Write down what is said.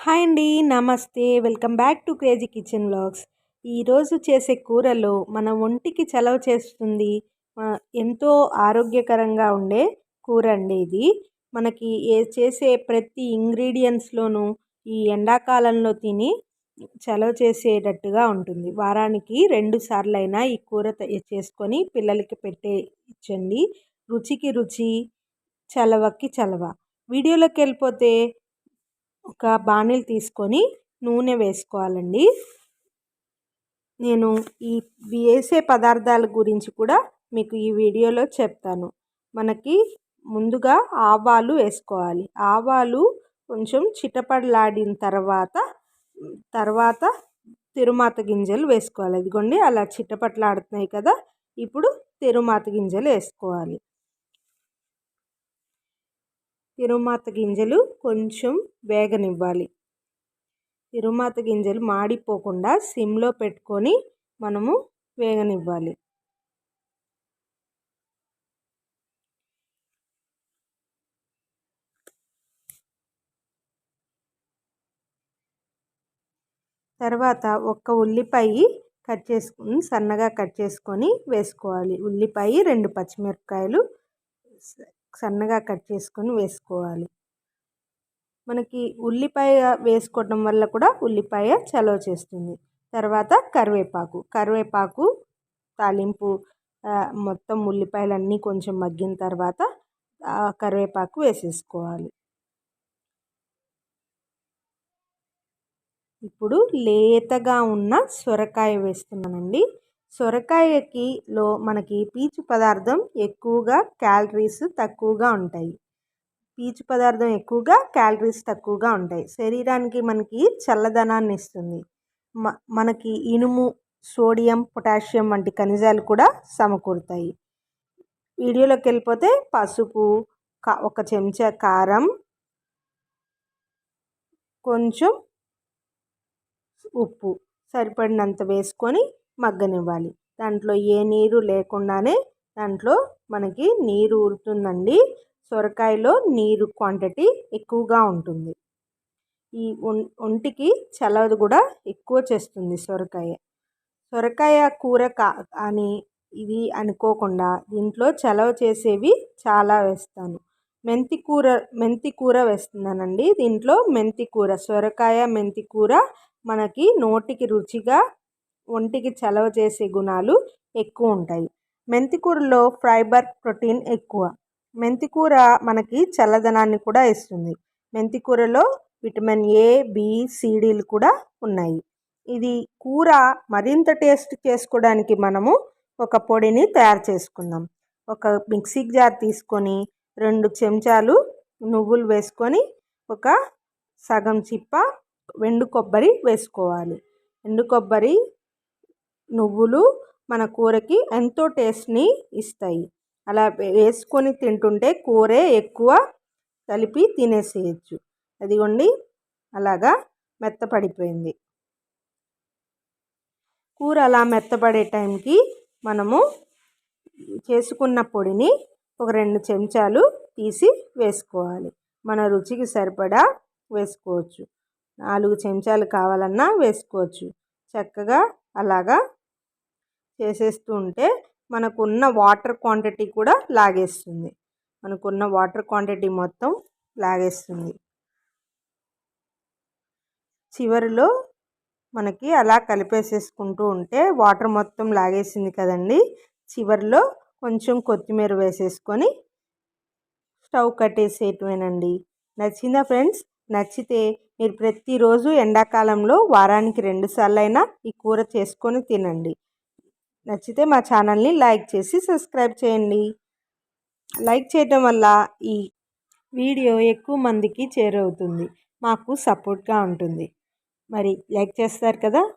Hi అండి namaste. Welcome back to crazy kitchen blogs ఈరోజు చేసే కూరలో మన ఒంటికి చలవ చేస్తుంది ఎంతో ఆరోగ్యకరంగా ఉండే కూర అండి ఇది. మనకి ఏ చేసే ప్రతి ఇంగ్రీడియంట్స్లోనూ ఈ ఎండాకాలంలో తిని చలవ చేసేటట్టుగా ఉంటుంది. వారానికి రెండు సార్లు అయినా ఈ కూర చేసుకొని పిల్లలకి పెట్టే ఇచ్చండి. రుచికి రుచి చలవకి చలవ. వీడియోలోకి వెళ్ళిపోతే ఒక బాణీలు తీసుకొని నూనె వేసుకోవాలండి. నేను ఈ వేసే పదార్థాల గురించి కూడా మీకు ఈ వీడియోలో చెప్తాను. మనకి ముందుగా ఆవాలు వేసుకోవాలి. ఆవాలు కొంచెం చిటపడలాడిన తర్వాత తర్వాత తిరుమాత గింజలు వేసుకోవాలి. ఇదిగోండి అలా చిటపట్లాడుతున్నాయి కదా ఇప్పుడు తిరుమాత గింజలు వేసుకోవాలి. తిరుమాత గింజలు కొంచెం వేగనివ్వాలి. తిరుమాత గింజలు మాడిపోకుండా సిమ్లో పెట్టుకొని మనము వేగనివ్వాలి. తర్వాత ఒక్క ఉల్లిపాయ కట్ చేసుకుని సన్నగా కట్ చేసుకొని వేసుకోవాలి. ఉల్లిపాయ రెండు పచ్చిమిరపకాయలు సన్నగా కట్ చేసుకొని వేసుకోవాలి. మనకి ఉల్లిపాయ వేసుకోవడం వల్ల కూడా ఉల్లిపాయ చలవ చేస్తుంది. తర్వాత కరివేపాకు. కరివేపాకు తాలింపు మొత్తం ఉల్లిపాయలన్నీ కొంచెం మగ్గిన తర్వాత కరివేపాకు వేసేసుకోవాలి. ఇప్పుడు లేతగా ఉన్న సొరకాయ వేస్తున్నానండి. సొరకాయకి లో మనకి పీచు పదార్థం ఎక్కువగా క్యాలరీస్ తక్కువగా ఉంటాయి. పీచు పదార్థం ఎక్కువగా క్యాలరీస్ తక్కువగా ఉంటాయి. శరీరానికి మనకి చల్లదనాన్ని ఇస్తుంది. మ మనకి ఇనుము సోడియం పొటాషియం వంటి ఖనిజాలు కూడా సమకూరుతాయి. వీడియోలోకి వెళ్ళిపోతే పసుపు ఒక చెంచా కారం కొంచెం ఉప్పు సరిపడినంత వేసుకొని మగ్గనివ్వాలి. దాంట్లో ఏ నీరు లేకుండానే దాంట్లో మనకి నీరు ఊరుతుందండి. సొరకాయలో నీరు క్వాంటిటీ ఎక్కువగా ఉంటుంది. ఈ ఒంటికి చలవది కూడా ఎక్కువ చేస్తుంది సొరకాయ. సొరకాయ కూర కా అని ఇది అనుకోకుండా దీంట్లో చలవ చేసేవి చాలా వేస్తాను. మెంతి కూర మెంతి కూర వేస్తున్నానండి. దీంట్లో మెంతి కూర సొరకాయ మెంతి కూర మనకి నోటికి రుచిగా ఒంటికి చలవ చేసే గుణాలు ఎక్కువ ఉంటాయి. మెంతికూరలో ఫైబర్ ప్రోటీన్ ఎక్కువ. మెంతికూర మనకి చల్లదనాన్ని కూడా ఇస్తుంది. మెంతికూరలో విటమిన్ ఏ బి సిడీలు కూడా ఉన్నాయి. ఇది కూర మరింత టేస్ట్ చేసుకోవడానికి మనము ఒక పొడిని తయారు చేసుకుందాం. ఒక మిక్సీ జార్ తీసుకొని రెండు చెంచాలు నువ్వులు వేసుకొని ఒక సగం చిప్ప ఎండు కొబ్బరి వేసుకోవాలి. ఎండు కొబ్బరి నువ్వులు మన కూరకి ఎంతో టేస్ట్ని ఇస్తాయి. అలా వేసుకొని తింటుంటే కూరే ఎక్కువ కలిపి తినేసేయచ్చు. అదిగోండి అలాగా మెత్తపడిపోయింది. కూర అలా మెత్తపడే టైంకి మనము చేసుకున్న పొడిని ఒక రెండు చెంచాలు తీసి వేసుకోవాలి. మన రుచికి సరిపడా వేసుకోవచ్చు. నాలుగు చెంచాలు కావాలన్నా వేసుకోవచ్చు. చక్కగా అలాగా చేసేస్తూ ఉంటే మనకున్న వాటర్ క్వాంటిటీ కూడా లాగేస్తుంది. మనకున్న వాటర్ క్వాంటిటీ మొత్తం లాగేస్తుంది. చివరిలో మనకి అలా కలిపేసేసుకుంటూ ఉంటే వాటర్ మొత్తం లాగేసింది కదండి. చివరిలో కొంచెం కొత్తిమీర వేసేసుకొని స్టవ్ కట్టేసేయటమేనండి. నచ్చిందా ఫ్రెండ్స్? నచ్చితే మీరు ప్రతిరోజు ఎండాకాలంలో వారానికి రెండుసార్లు అయినా ఈ కూర చేసుకొని తినండి. నచ్చితే మా ఛానల్ని లైక్ చేసి సబ్స్క్రైబ్ చేయండి. లైక్ చేయటం వల్ల ఈ వీడియో ఎక్కువ మందికి చేరవుతుంది. మాకు సపోర్ట్గా ఉంటుంది. మరి లైక్ చేస్తారు కదా?